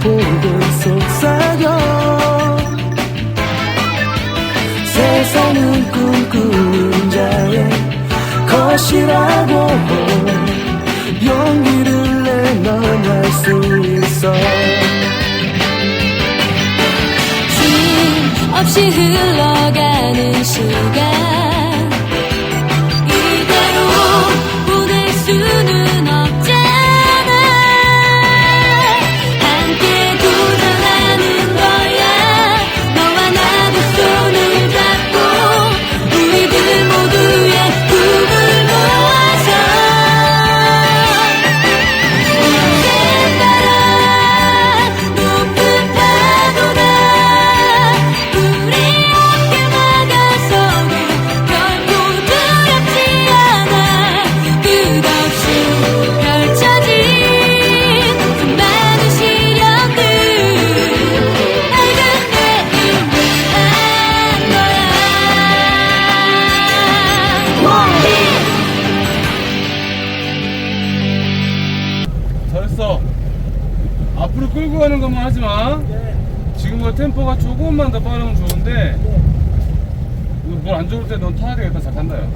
보고 속삭여 세상은 꿈꾸는 자의 것이라고 용기를 내넌 할수 있어. 쉼 없이 흘러가는 시간 앞으로 끌고 가는 것만 하지 마. 지금보다 템포가 조금만 더 빠르면 좋은데 뭘 안 좋을 때 넌 타야 되겠다. 잘 탄다. 야.